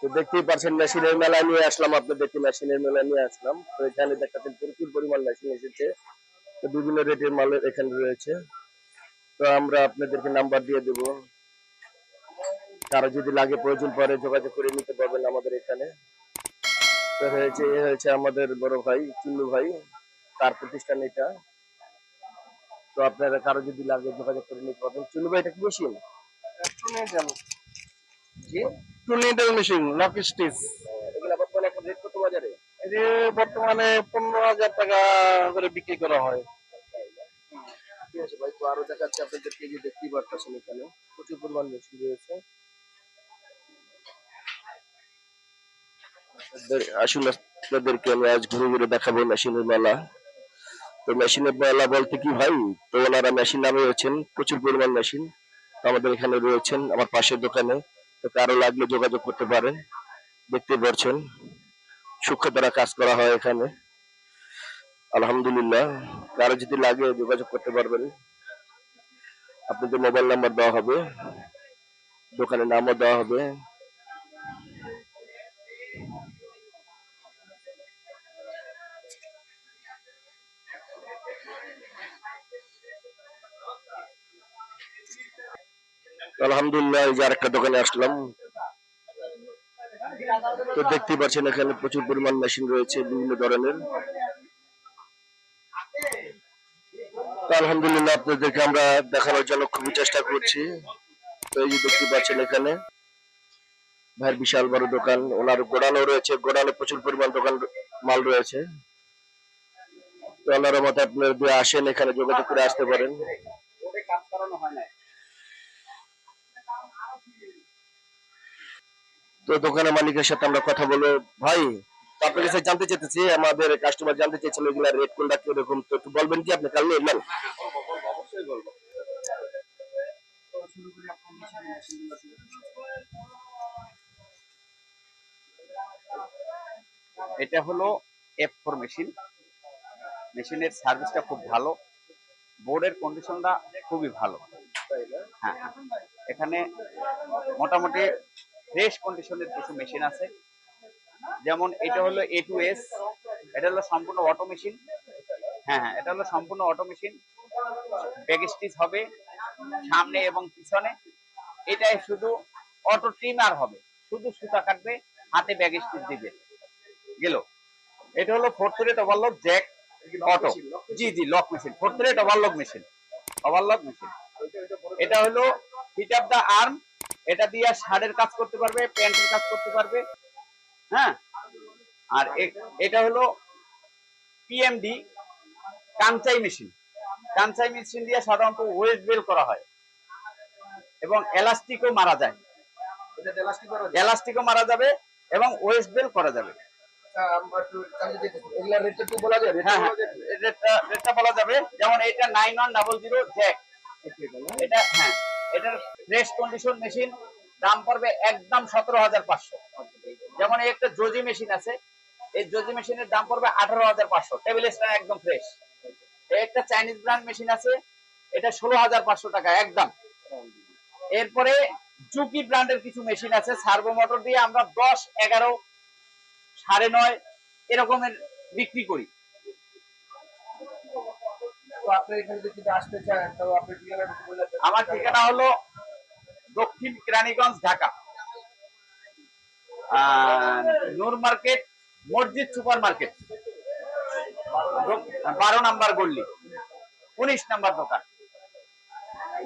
তো দেখতেই পাচ্ছেন মেশিনের মেলা নিয়ে আসলাম আপনাদেরকে মেশিনের মেলা নিয়ে আসলাম। তো এখানে দেখাচ্ছেন প্রচুর পরিমাণ মেশিন এসেছে। তো বিভিন্ন রেটের মাল এখানে রয়েছে। তো আমরা আপনাদেরকে নাম্বার দিয়ে দেব। কারও যদি লাগে প্রয়োজন পরে যোগাযোগ করে নিতে পারবেন আমাদের এখানে। তো হয়েছে এ হয়েছে আমাদের বড় ভাই চুন্নু ভাই তার প্রতিষ্ঠান এটা। তো আপনারা কারও যদি লাগে যোগাযোগ করে নিতে পারবেন। চুন্নু ভাই এটা কি মেশিন? জি? মেশিন লক স্টিচ এগুলা বর্তমানে এখন রেট কত বাজারে? এটি বর্তমানে পনেরো হাজার টাকা করে বিক্রি করা হয়। ঠিক আছে ভাই তো আরও দেখাচ্ছি আপনাদেরকে যে দেখতেই পারতেছেন এখানে। প্রচুর পরিমাণ মেশিন রয়েছে। আসুন আপনাদেরকে আমি আজ ঘুরে ঘুরে দেখাবো মেশিনের মেলা। তো মেশিনের মেলা বলতে কি ভাই? তো ওনারা মেশিন নামে রয়েছেন প্রচুর পরিমাণ মেশিন আমাদের এখানে রয়েছেন আমার পাশের দোকানে। তো কারও লাগলে যোগাযোগ করতে পারেন। দেখতে পাচ্ছেন সূক্ষ্ম দ্বারা কাজ করা হয় এখানে। আলহামদুলিল্লাহ, কারও যদি লাগে যোগাযোগ করতে পারবেন। আপনাদের মোবাইল নাম্বার দেওয়া হবে, দোকানের নামও দেওয়া হবে। আলহামদুলিল্লাহ, এই আরেকটা দোকানে আসলাম। তো দেখতেই পাচ্ছেন, এখানে প্রচুর পরিমাণ মেশিন রয়েছে, বিভিন্ন ধরনের। আলহামদুলিল্লাহ, আপনাদেরকে আমরা দেখানোর জন্য খুবই চেষ্টা করছি। তো এই যে দেখতে পাচ্ছেন এখানে, ভাইয়ের বিশাল বড় দোকান। ওনার গোডানো রয়েছে গোডানে প্রচুর পরিমাণ দোকান, মাল রয়েছে। তো ওনার মতো আপনার আসেন, এখানে যোগাযোগ করে আসতে পারেন। তো দোকানের মালিকের সাথে আমরা কথা বলব। ভাই আপনার কাছে জানতে চাইতেছি, আমাদের কাস্টমার জানতে চাইছিল এগুলা রেট কোনটা কীরকম? তো একটু বলবেন কি আপনি কাল নিয়ে এলেন এটা হলো এফ ফোর মেশিন মেশিনের সার্ভিসটা খুব ভালো। বোর্ডের কন্ডিশনটা খুবই ভালো। হ্যাঁ হ্যাঁ। এখানে মোটামুটি ফ্রেশ কন্ডিশনের কিছু মেশিন আছে। যেমন এটা হলো এ টু এস এটা হলো সম্পূর্ণ অটো মেশিন। হ্যাঁ হ্যাঁ এটা হলো সম্পূর্ণ অটো মেশিন। ব্যাক স্টিচ হবে সামনে এবং পিছনে। এটাই শুধু অটো ট্রিমার হবে, শুধু সুতা কাটবে, হাতে ব্যাক স্টিচ দিবে। গেল। এটা হলো four thread overlock Jack auto. জি জি, lock machine four thread overlock machine. Overlock machine. এটা হলো হিট আপ দা আর্ম এটা দিয়ে শার্টের কাজ করতে পারবে প্যান্টের কাজ করতে পারবে হ্যাঁ? আর এটা হলো পিএমডি কাঞ্চাই মেশিন। কাঞ্চাই মেশিন দিয়ে সাধারণত ওয়েস্ট বেল করা হয় এবং এলাস্টিকও মারা যায়। এলাস্টিকও মারা যাবে এবং ওয়েস্ট বেল করা যাবে। যেমন এটা nine one double zero Jack এটা হ্যাঁ। এটার ফ্রেশ কন্ডিশন মেশিন দাম পড়বে একদম সতেরো হাজার পাঁচশো। যেমন একটা জজি মেশিন আছে, এই জজি মেশিনের দাম পড়বে আঠারো হাজার পাঁচশো। টেবিল স্ট্যান্ড একদম ফ্রেশ একটা চাইনিজ ব্র্যান্ড মেশিন আছে, এটা ষোলো হাজার পাঁচশো টাকা, একদম। এরপরে জুকি ব্র্যান্ডের কিছু মেশিন আছে সার্ভো মোটর দিয়ে আমরা দশ, এগারো, সাড়ে নয়, এরকমের বিক্রি করি। আমার ঠিকানা হলো দক্ষিণ কেরানীগঞ্জ, ঢাকা। নূর মার্কেট, মসজিদ সুপার মার্কেট। বারো নাম্বার গল্লি উনিশ নাম্বার দোকান।